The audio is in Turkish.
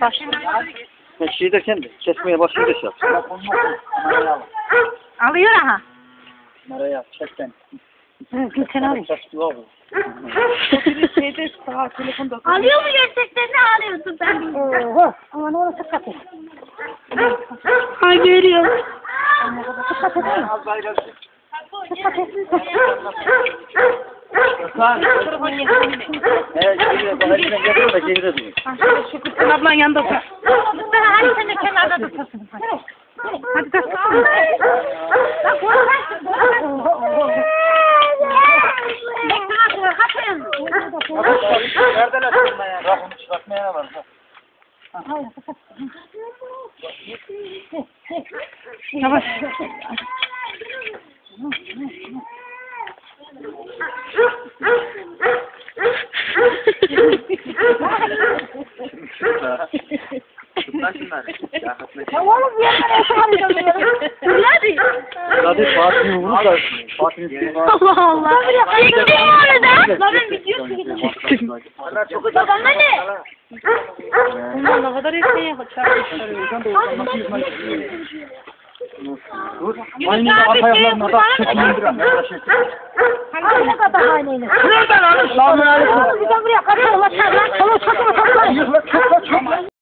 başlıyor. Ben şey derken de kesmeye başlıyor şey yap. Alıyor aha. Nereye çekten. Hı, Gülten abi. Alıyor mu gerçekten ne alıyorsun sen? Oho. Aman orası dikkat et. Ha görüyorum. Dikkat et. Dikkat et. Evet, geliyor. Bana elinden geliyor da geride duruyor. Şu Gülten ablan yanında. Mustafa hadi sen de kenarda tutasın. Hadi. Hadi dur. Bak korkarsın. Bekle kapın. Neredeler ya? Rakını çıkartmaya var. Yavaş. Ya oğlum bir yerden eşim arıyorum. Hadi. Zaten Fatih'i vurur da Fatih'in üstüne var. Allah Allah. Çektim orada. La ben video çektim. Babam ne? Bunlar ne kadar etmeye çağırmışlar. Dur. Aynı arka ayaklarına da çekin indiren. Ne kadar aynıyla? Nereden alın? De buraya. Allah çarlar. Allah çarlar. Yıkla çok çok.